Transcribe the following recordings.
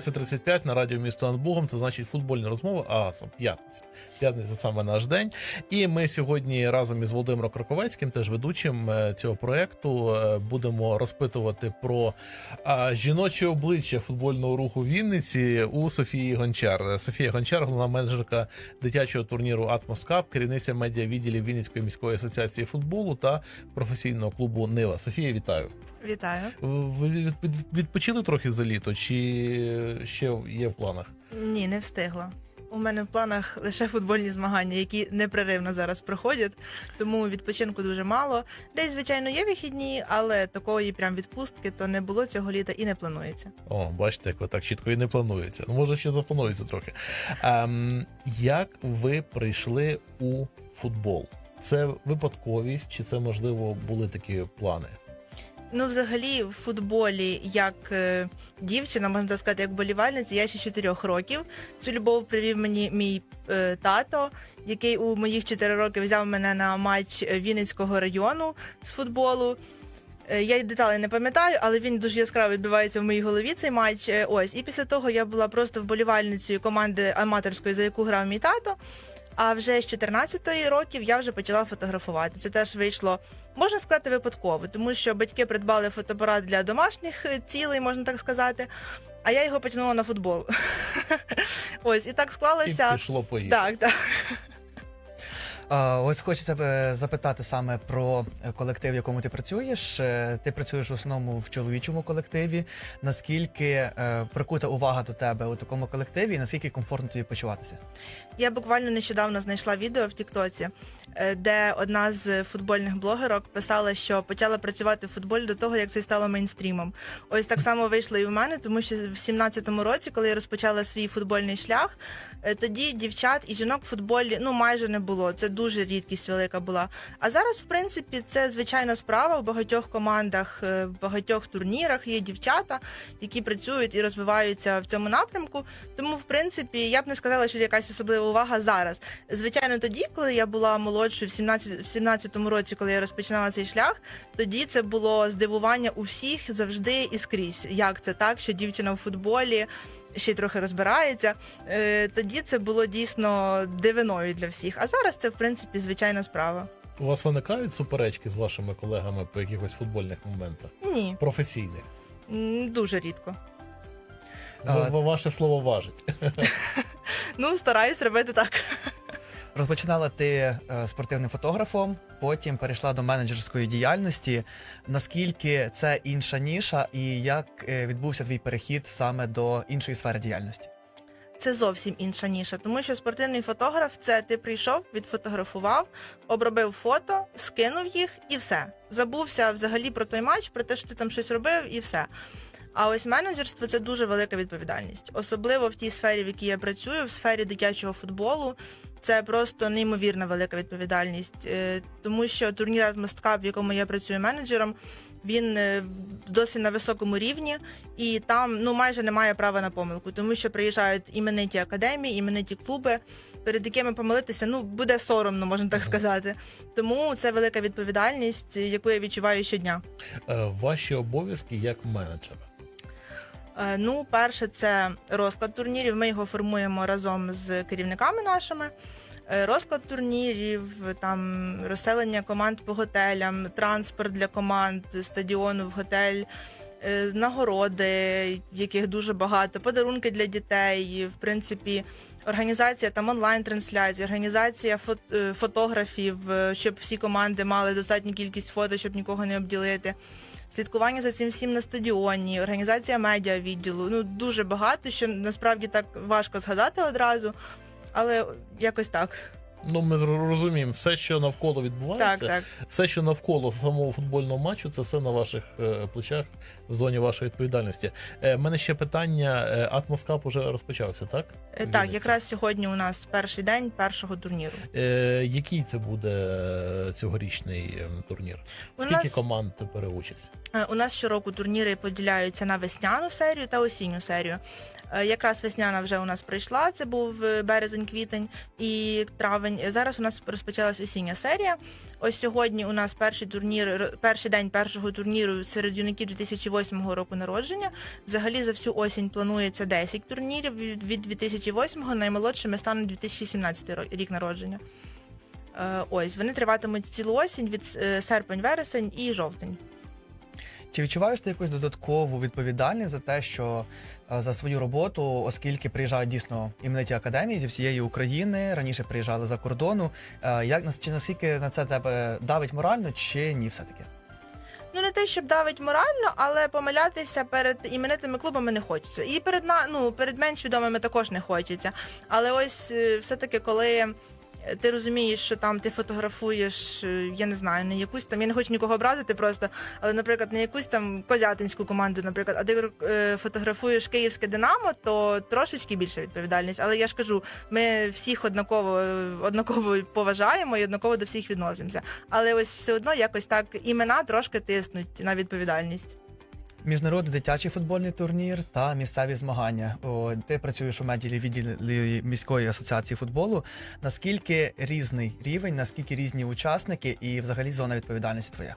19.35 на радіо місто над Богом. Це значить футбольні розмови. А сам п'ятниця. П'ятниця саме наш день. І ми сьогодні разом із Володимиром Краковецьким, теж ведучим е, цього проекту, е, будемо розпитувати про жіноче обличчя футбольного руху Вінниці у Софії Гончар. Софія Гончар, головна менеджерка дитячого турніру Атмос Кап, керівниця медіа відділів Вінницької міської асоціації футболу та професійного клубу Нива. Софія, вітаю. Вітаю. Ви від- від- відпочили трохи за літо, чи ще є в планах? Ні, не встигла. У мене в планах лише футбольні змагання, які непреривно зараз проходять, тому відпочинку дуже мало. Десь, звичайно, є вихідні, але такої прям відпустки то не було цього літа і не планується. О, бачите, як ви так чітко і не планується. Ну, може, ще запланується трохи. Ем, як ви прийшли у футбол? Це випадковість, чи це можливо були такі плани? Ну, взагалі, в футболі, як е, дівчина, можна сказати, як болівальниця, я ще з 4 років. Цю любов привів мені мій е, тато, який у моїх 4 роки взяв мене на матч Вінницького району з футболу. Е, Я деталей не пам'ятаю, але він дуже яскраво відбувається в моїй голові цей матч. Е, Ось, і після того я була просто вболівальницею команди аматорської, за яку грав мій тато. А вже з 14 років я вже почала фотографувати. Це теж вийшло, можна сказати, випадково, тому що батьки придбали фотоапарат для домашніх цілей, можна так сказати. А я його потягнула на футбол. Ось, і так І склалося. пішло поїхало. Так, так. Ось хочеться е, запитати саме про е, колектив, в якому ти працюєш. Е, Ти працюєш в основному в чоловічому колективі. Наскільки прикута увага до тебе у такому колективі, і наскільки комфортно тобі почуватися? Я буквально нещодавно знайшла відео в Тіктоці, де одна з футбольних блогерок писала, що почала працювати в футболі до того, як це стало мейнстрімом. Ось так само вийшло і в мене, тому що в 17-му році, коли я розпочала свій футбольний шлях, тоді дівчат і жінок в футболі ну майже не було. Це дуже рідкість велика була. А зараз, в принципі, це звичайна справа. В багатьох командах, е, в багатьох турнірах є дівчата, які працюють і розвиваються в цьому напрямку. Тому, в принципі, я б не сказала, що якась особлива увага зараз. Звичайно, тоді, коли я була молодшою, в 17, в 17-му році, коли я розпочинала цей шлях, тоді це було здивування у всіх завжди і скрізь. Як це так, що дівчина в футболі. Ще й трохи розбирається. Е, тоді це було дійсно дивиною для всіх. А зараз це в принципі звичайна справа. У вас виникають суперечки з вашими колегами по якихось футбольних моментах? Ні, Професійних? дуже рідко. А- Ваше слово важить. Ну стараюсь робити так. Розпочинала ти е, спортивним фотографом, потім перейшла до менеджерської діяльності. Наскільки це інша ніша, і як е, відбувся твій перехід саме до іншої сфери діяльності? Це зовсім інша ніша, тому що спортивний фотограф це ти прийшов, відфотографував, обробив фото, скинув їх і все. Забувся взагалі про той матч, про те, що ти там щось робив, і все. А ось менеджерство це дуже велика відповідальність, особливо в тій сфері, в якій я працюю, в сфері дитячого футболу. Це просто неймовірна велика відповідальність, Е, тому що турнір Cup, в якому я працюю менеджером, він е, досить на високому рівні, і там ну майже немає права на помилку, тому що приїжджають імениті академії, імениті клуби, перед якими помилитися ну буде соромно, можна так сказати. Тому це велика відповідальність, яку я відчуваю щодня. Е, Ваші обов'язки як менеджера. Е, Ну, перше, це розклад турнірів. Ми його формуємо разом з керівниками нашими. Е, Розклад турнірів, там розселення команд по готелям, транспорт для команд, стадіону в готель, е, нагороди, яких дуже багато, подарунки для дітей. В принципі, організація там онлайн-трансляцій, організація фот- фотографів, щоб всі команди мали достатню кількість фото, щоб нікого не обділити. Слідкування за цим всім на стадіоні, організація медіа відділу. Ну дуже багато, що насправді так важко згадати одразу, але якось так. Ну, ми розуміємо, все, що навколо відбувається, так. все, що навколо самого футбольного матчу, це все на ваших е, плечах в зоні вашої відповідальності. Е, мене ще питання: е, Атмоскап уже розпочався, так? Е, Так, якраз сьогодні у нас перший день першого турніру. Е, який це буде е, цьогорічний е, турнір? У Скільки нас- команд бере участь? Е, У нас щороку турніри поділяються на весняну серію та осінню серію. Е, Якраз весняна вже у нас пройшла, це був е, березень-квітень і травень. Зараз у нас розпочалась осіння серія. Ось сьогодні у нас перший турнір, перший день першого турніру серед юнаків 2008 року народження. Взагалі за всю осінь планується 10 турнірів від від 2008 наймолодшими стане 2017 рік народження. Е, Ось вони триватимуть цілу осінь від е, серпень, вересень і жовтень. Чи відчуваєш ти якусь додаткову відповідальність за те, що е, за свою роботу, оскільки приїжджають дійсно імениті академії зі всієї України, раніше приїжджали за кордону. е, Як чи наскільки на це тебе давить морально, чи ні, все таки? Ну не те, щоб давить морально, але помилятися перед іменитими клубами не хочеться. І перед ну перед менш відомими також не хочеться. Але ось е, все-таки, коли ти розумієш, що там ти фотографуєш, е, я не знаю, не якусь там, я не хочу нікого образити просто, але, наприклад, не якусь там козятинську команду, наприклад, а ти е, фотографуєш київське Динамо, то трошечки більша відповідальність. Але я ж кажу, ми всіх однаково е, однаково поважаємо і однаково до всіх відносимося. Але ось все одно якось так імена трошки тиснуть на відповідальність. Міжнародний дитячий футбольний турнір та місцеві змагання. О, ти працюєш у меділі відділі міської асоціації футболу. Наскільки різний рівень, наскільки різні учасники і взагалі зона відповідальності твоя?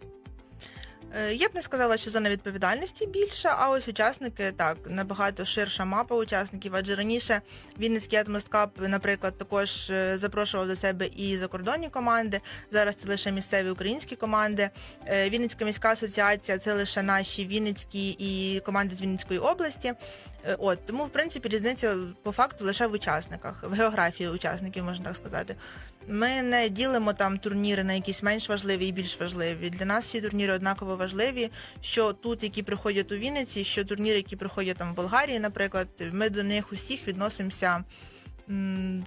Е, Я б не сказала, що зона відповідальності більша, а ось учасники так набагато ширша мапа учасників. Адже раніше Вінницький Атмосткап, наприклад, також е, запрошував до себе і закордонні команди. Зараз це лише місцеві українські команди. Е, Вінницька міська асоціація це лише наші Вінницькі і команди з Вінницької області. От тому, в принципі, різниця по факту лише в учасниках, в географії учасників, можна так сказати. Ми не ділимо там турніри на якісь менш важливі і більш важливі. Для нас всі турніри однаково важливі. Що тут, які приходять у Вінниці, що турніри, які приходять там в Болгарії, наприклад, ми до них усіх відносимося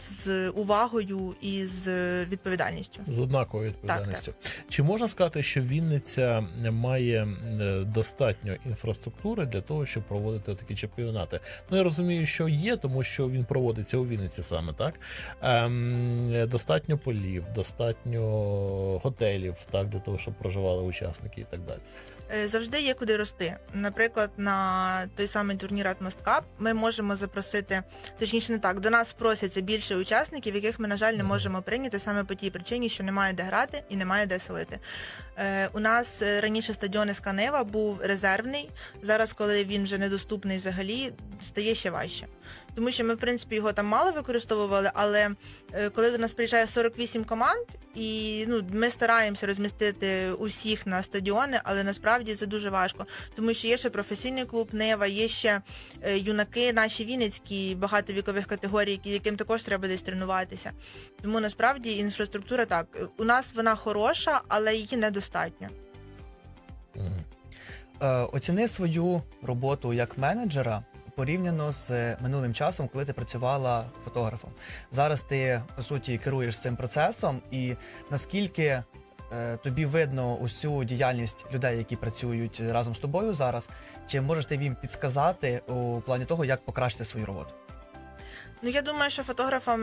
з увагою і з відповідальністю. З однаковою відповідальністю. Чи можна сказати, що Вінниця має е, достатньо інфраструктури для того, щоб проводити такі чемпіонати? Ну я розумію, що є, тому що він проводиться у Вінниці саме так. Ем, достатньо полів, достатньо готелів, так для того, щоб проживали учасники і так далі. Е, Завжди є куди рости. Наприклад, на той самий турнір Cup ми можемо запросити, точніше не так, до нас просяться більше учасників, яких ми, на жаль, не можемо прийняти саме по тій причині, що немає де грати і немає де селити. Е, у нас е, раніше стадіон Есканева був резервний. Зараз, коли він вже недоступний взагалі, стає ще важче. Тому що ми, в принципі, його там мало використовували, але е, коли до нас приїжджає 48 команд, і ну, ми стараємося розмістити усіх на стадіони, але насправді це дуже важко. Тому що є ще професійний клуб Нева, є ще юнаки, наші вінницькі багатовікових категорій, яким також треба десь тренуватися. Тому насправді інфраструктура так. У нас вона хороша, але її недостатньо. Мгм. Е, Оціни свою роботу як менеджера порівняно з минулим часом, коли ти працювала фотографом. Зараз ти по суті керуєш цим процесом, і наскільки е, тобі видно усю діяльність людей, які працюють разом з тобою зараз, чи можеш ти їм підсказати у плані того, як покращити свою роботу? Ну я думаю, що фотографам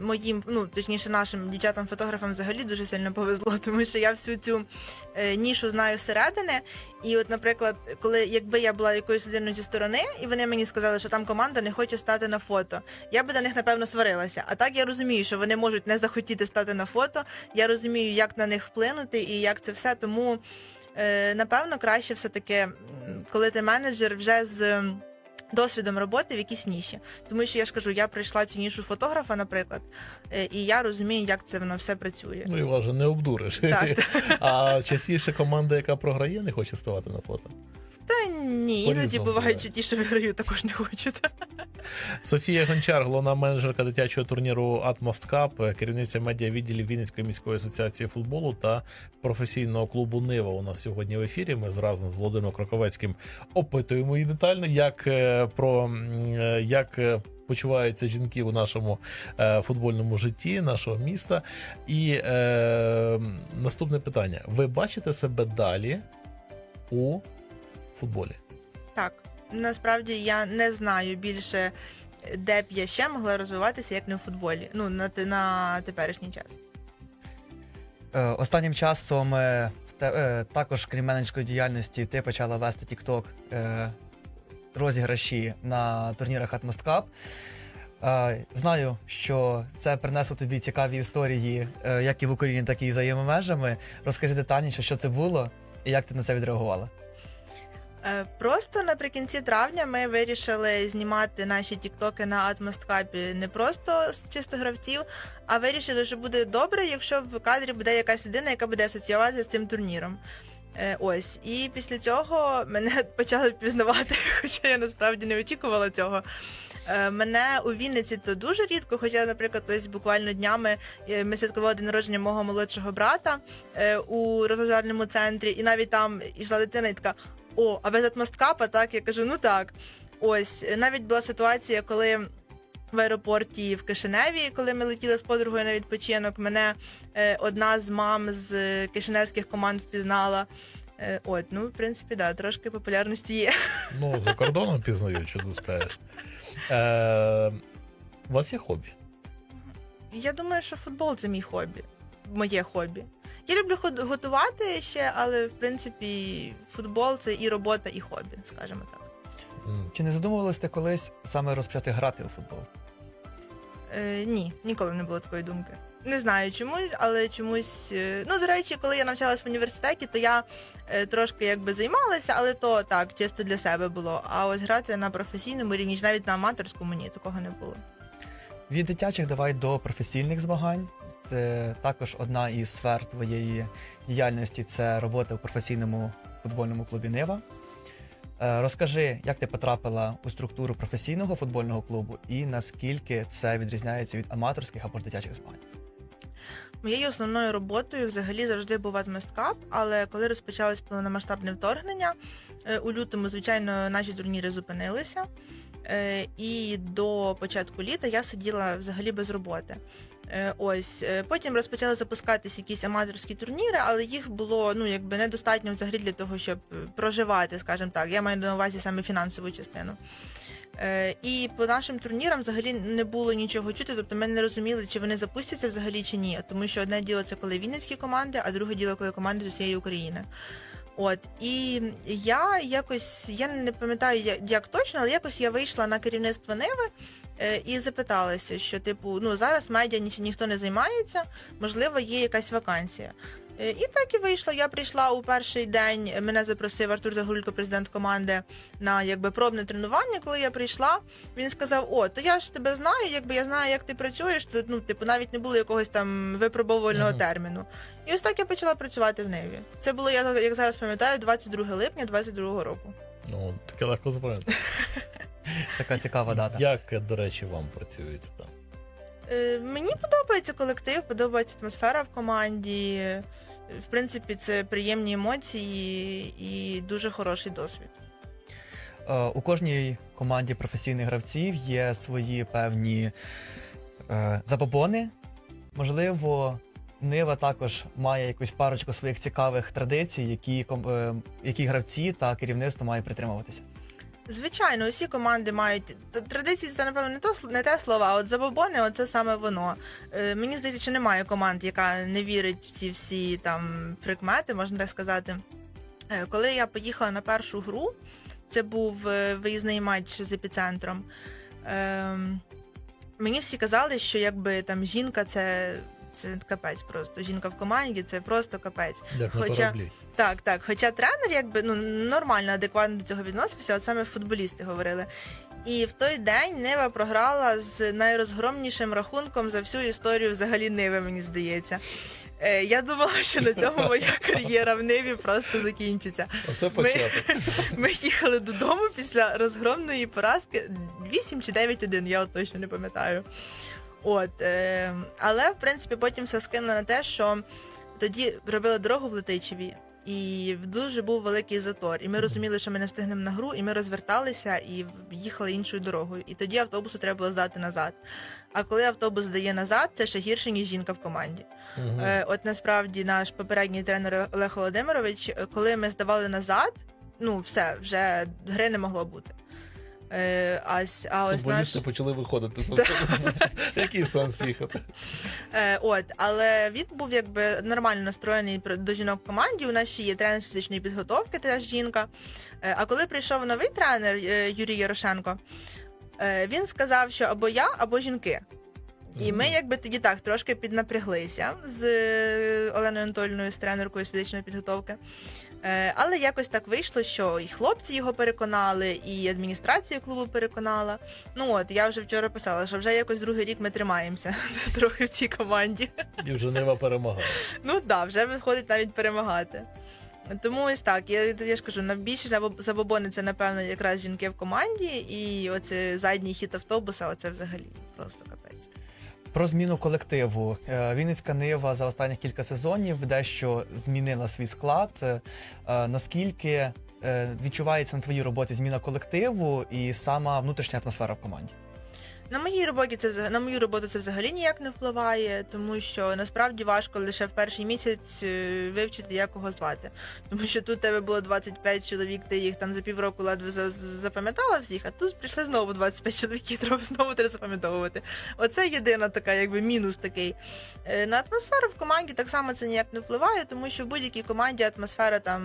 моїм, ну точніше, нашим дівчатам-фотографам взагалі дуже сильно повезло, тому що я всю цю е, нішу знаю зсередини. І, от, наприклад, коли якби я була якоюсь людиною зі сторони, і вони мені сказали, що там команда не хоче стати на фото, я би до них напевно сварилася. А так я розумію, що вони можуть не захотіти стати на фото. Я розумію, як на них вплинути і як це все. Тому е, напевно краще все таки, коли ти менеджер вже з. Досвідом роботи в якійсь ніші, тому що я ж кажу, я прийшла цю нішу фотографа, наприклад, е, і я розумію, як це воно все працює. Ну і вас же не обдуриш. Так, А частіше команда, яка програє, не хоче ставати на фото. Та ні, іноді бувають буває. чи ті, що виграю, також не хочуть. Софія Гончар, головна менеджерка дитячого турніру Atmost Cup, керівниця медіа відділів Вінницької міської асоціації футболу та професійного клубу Нива. У нас сьогодні в ефірі. Ми зразу з Володимиром Кроковецьким опитуємо її детально, як е, про е, як. е, Почуваються жінки у нашому е, футбольному житті, нашого міста. І е, наступне питання: ви бачите себе далі у футболі? Так, насправді я не знаю більше, де б я ще могла розвиватися, як не в футболі. Ну, на, на теперішній час. Е, Останнім часом е, те- е, також, крім менеджерської діяльності, ти почала вести TikTok е, розіграші на турнірах Atmost Cup. Знаю, що це принесло тобі цікаві історії, як і в Україні, так і за її межами. Розкажи детальніше, що це було і як ти на це відреагувала. Е, Просто наприкінці травня ми вирішили знімати наші тіктоки на атмосткапі не просто з чисто гравців, а вирішили, що буде добре, якщо в кадрі буде якась людина, яка буде асоціюватися з цим турніром. Е, Ось, і після цього мене почали пізнавати, хоча я насправді не очікувала цього. Е, Мене у Вінниці то дуже рідко, хоча, наприклад, ось буквально днями ми святкували день народження мого молодшого брата у розважальному центрі, і навіть там йшла дитина і така: О, а ви з атмосткапа? Так, я кажу, ну так. Ось навіть була ситуація, коли. В аеропорті в Кишиневі, коли ми летіли з подругою на відпочинок, мене е, одна з мам з кишиневських команд впізнала. Е, от, ну, в принципі, да, трошки популярності є. Ну, за кордоном пізнають, що ти скажеш. Е, у вас є хобі? Я думаю, що футбол це мій хобі. Моє хобі. Я люблю готувати ще, але в принципі футбол це і робота, і хобі, скажімо так. Чи не задумувалась ти колись саме розпочати грати у футбол? Е, ні, ніколи не було такої думки. Не знаю чому, але чомусь. е, Ну, до речі, коли я навчалась в університеті, то я е, трошки якби займалася, але то так, чисто для себе було. А ось грати на професійному рівні, навіть на аматорському ні, такого не було. Від дитячих давай до професійних змагань. Це також одна із сфер твоєї діяльності це робота у професійному футбольному клубі Нива. Е, Розкажи, як ти потрапила у структуру професійного футбольного клубу і наскільки це відрізняється від аматорських або ж дитячих змагань? Моєю основною роботою взагалі завжди був адмісткап, але коли розпочалось повномасштабне вторгнення, е, у лютому, звичайно, наші турніри зупинилися. Е, І до початку літа я сиділа взагалі без роботи. Е, Ось е, потім розпочали запускатись якісь аматорські турніри, але їх було ну якби недостатньо взагалі для того, щоб е, проживати, скажімо так. Я маю на увазі саме фінансову частину. І по нашим турнірам взагалі не було нічого чути. Тобто ми не розуміли, чи вони запустяться взагалі чи ні. Тому що одне діло це коли вінницькі команди, а друге діло, коли команди з усієї України. От і я якось я не пам'ятаю як, точно, але якось я вийшла на керівництво Ниви е, і запиталася, що типу, ну зараз медіа ні, ніхто не займається, можливо, є якась вакансія. Е, І так і вийшло. Я прийшла у перший день. Мене запросив Артур Загорулько, президент команди, на якби пробне тренування. Коли я прийшла, він сказав: О, то я ж тебе знаю, якби я знаю, як ти працюєш. То ну, типу, навіть не було якогось там випробовувального Мгм. терміну. І ось так я почала працювати в Ниві. Це було, я як зараз пам'ятаю, 22 липня 22 року. Ну, таке легко запам'ятати. Така цікава дата. Як, до речі, вам працюється там? Е, мені подобається колектив, подобається атмосфера в команді. В принципі, це приємні емоції і дуже хороший досвід. Е, У кожній команді професійних гравців є свої певні е, забобони. Можливо, Нива також має якусь парочку своїх цікавих традицій, які, е, які гравці та керівництво має притримуватися. Звичайно, усі команди мають традиції. Це напевно не то не те слово, а от забобони, оце саме воно. Е, мені здається, що немає команд, яка не вірить в ці всі там прикмети, можна так сказати. Е, коли я поїхала на першу гру, це був е, виїзний матч з епіцентром. Е, мені всі казали, що якби там жінка це. Це капець просто. Жінка в команді це просто капець. Як на Хоча- кораблі? Так, так. Хоча тренер якби ну нормально, адекватно до цього відносився, от саме футболісти говорили. І в той день Нива програла з найрозгромнішим рахунком за всю історію взагалі Ниви, мені здається. Е, я думала, що на цьому моя кар'єра в Ниві просто закінчиться. Оце початок. Ми їхали додому після розгромної поразки 8 чи 9-1, я от точно не пам'ятаю. От, е, але в принципі потім все скинуло на те, що тоді робили дорогу в Летичеві. І дуже був великий затор. І ми розуміли, що ми не встигнемо на гру, і ми розверталися і їхали іншою дорогою. І тоді автобусу треба було здати назад. А коли автобус здає назад, це ще гірше, ніж жінка в команді. Мгм. Е, От насправді наш попередній тренер Олег Володимирович, коли ми здавали назад, ну все, вже гри не могло бути. Е, А, с- а ось наш, Футболісти почали виходити. з автобуса. Який сенс їхати? е, от, але він був якби нормально настроєний про- до жінок в команді. У нас ще є тренер з фізичної підготовки, теж жінка. Е, А коли прийшов новий тренер е, Юрій Ярошенко. Е, Він сказав, що або я, або жінки. І ми якби тоді так трошки піднапряглися з е, Оленою Анатольною, з тренеркою з фізичної підготовки. Е, Але якось так вийшло, що і хлопці його переконали, і адміністрація клубу переконала. Ну от я вже вчора писала, що вже якось другий рік ми тримаємося трохи в цій команді. І вже Нива перемагає. Ну так, да, вже виходить навіть перемагати. Тому ось так. Я, я ж кажу, найбільше забоб- забобони це, напевно, якраз жінки в команді, і оце задній хід автобуса, оце взагалі просто капець. Про зміну колективу. Е, Вінницька Нива за останні кілька сезонів дещо змінила свій склад. Е, Наскільки е, відчувається на твоїй роботі зміна колективу і сама внутрішня атмосфера в команді? На моїй роботі це взаг- на мою роботу це взагалі ніяк не впливає, тому що насправді важко лише в перший місяць е, вивчити, як кого звати. Тому що тут тебе було 25 чоловік, ти їх там за півроку ледве за- за- запам'ятала всіх, а тут прийшли знову 25 чоловік, їх треба знову треба запам'ятовувати. Оце єдина така, якби мінус такий. Е, На атмосферу в команді так само це ніяк не впливає, тому що в будь-якій команді атмосфера там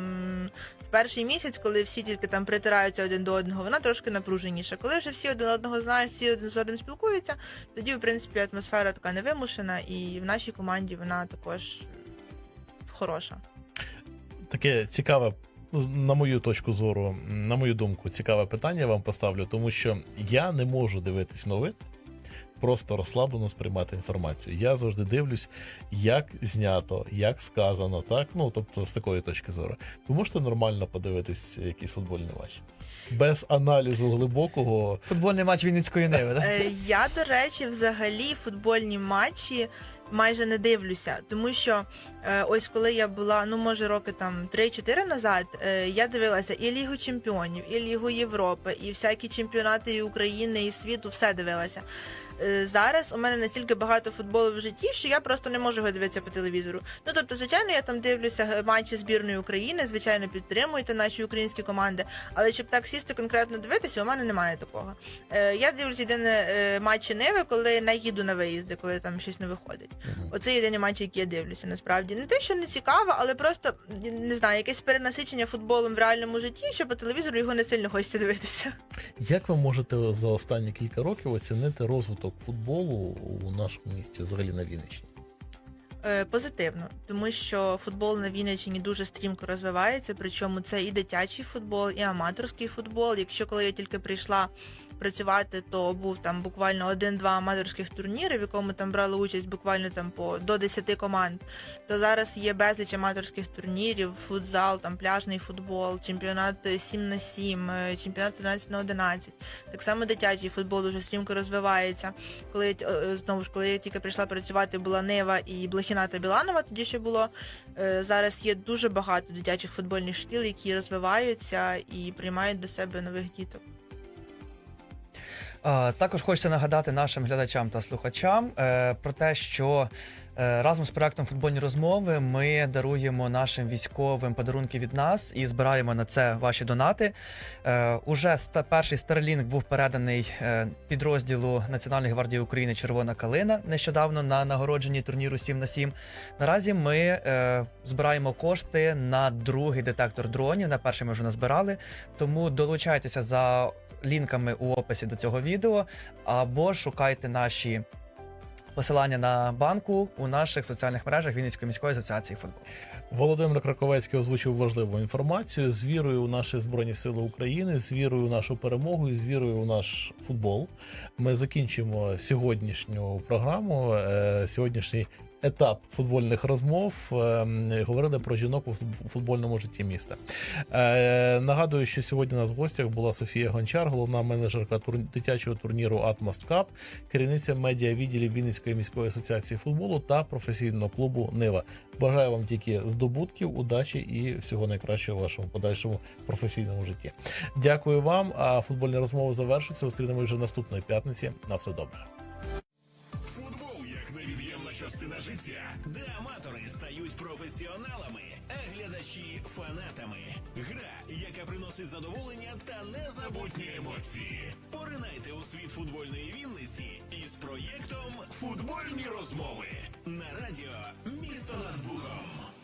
в перший місяць, коли всі тільки там притираються один до одного, вона трошки напруженіша. Коли вже всі один одного знають, всі один з одним спілкуються, тоді, в принципі, атмосфера така невимушена, і в нашій команді вона також хороша. Таке цікаве, на мою точку зору, на мою думку, цікаве питання вам поставлю, тому що я не можу дивитись новин, просто розслаблено сприймати інформацію. Я завжди дивлюсь, як знято, як сказано, так? Ну, тобто, з такої точки зору. Ви можете нормально подивитись якийсь футбольний матч? Без аналізу глибокого. Футбольний матч Вінницької Ниви, так? Е, Я, до речі, взагалі футбольні матчі майже не дивлюся, тому що е, ось коли я була, ну може роки там 3-4 назад, е, я дивилася і Лігу Чемпіонів, і Лігу Європи, і всякі чемпіонати і України і світу, все дивилася. Е, Зараз у мене настільки багато футболу в житті, що я просто не можу його дивитися по телевізору. Ну тобто, звичайно, я там дивлюся е, матчі збірної України, звичайно, підтримуйте наші українські команди. Але щоб так сісти конкретно дивитися, у мене немає такого. Е, я дивлюся єдине матчі Ниви, коли не їду на виїзди, коли там щось не виходить. Оце єдині матчі, які я дивлюся. Насправді не те, що не цікаво, але просто не знаю, якесь перенасичення футболом в реальному житті, що по телевізору його не сильно хочеться дивитися. Як ви можете за останні кілька років оцінити розвиток футболу у нашому місті, взагалі на Вінниччині? Е, Позитивно, тому що футбол на Вінниччині дуже стрімко розвивається. Причому це і дитячий футбол, і аматорський футбол. Якщо коли я тільки прийшла працювати, то був там буквально один-два аматорських турніри, в якому там брали участь буквально там по до 10 команд. То зараз є безліч аматорських турнірів, футзал, там пляжний футбол, чемпіонат 7 на 7, е, чемпіонат 11 на 11. Так само дитячий футбол дуже стрімко розвивається. Коли е, знову ж коли я тільки прийшла працювати, була Нива і Блохіна та Біланова. Тоді ще було Е, зараз є дуже багато дитячих футбольних шкіл, які розвиваються і приймають до себе нових діток. Також хочеться нагадати нашим глядачам та слухачам е, про те, що разом з проектом футбольні розмови ми даруємо нашим військовим подарунки від нас і збираємо на це ваші донати. Е, Уже перший Старлінг був переданий е, підрозділу Національної гвардії України Червона калина нещодавно на нагородженні турніру 7 на 7 Наразі ми е, збираємо кошти на другий детектор дронів. На перший ми вже назбирали. Тому долучайтеся за лінками у описі до цього відео, або шукайте наші посилання на банку у наших соціальних мережах Вінницької міської асоціації футболу. Володимир Краковецький озвучив важливу інформацію з вірою у наші збройні сили України, з вірою у нашу перемогу і з вірою у наш футбол. Ми закінчимо сьогоднішню програму, е, сьогоднішній етап футбольних розмов. Е, Говорили про жінок у футбольному житті міста. Е, Нагадую, що сьогодні у нас в гостях була Софія Гончар, головна менеджерка дитячого турніру Атмост Кап, керівниця медіа відділів Вінницької міської асоціації футболу та професійного клубу Нива. Бажаю вам тільки здобутків, удачі і всього найкращого в вашому подальшому професійному житті. Дякую вам. А футбольні розмови завершуються. Зустрінемось вже наступної п'ятниці. На все добре. станція, де аматори стають професіоналами, а глядачі фанатами. Гра, яка приносить задоволення та незабутні емоції. Поринайте у світ футбольної Вінниці із проєктом Футбольні розмови на радіо Місто над Бухом.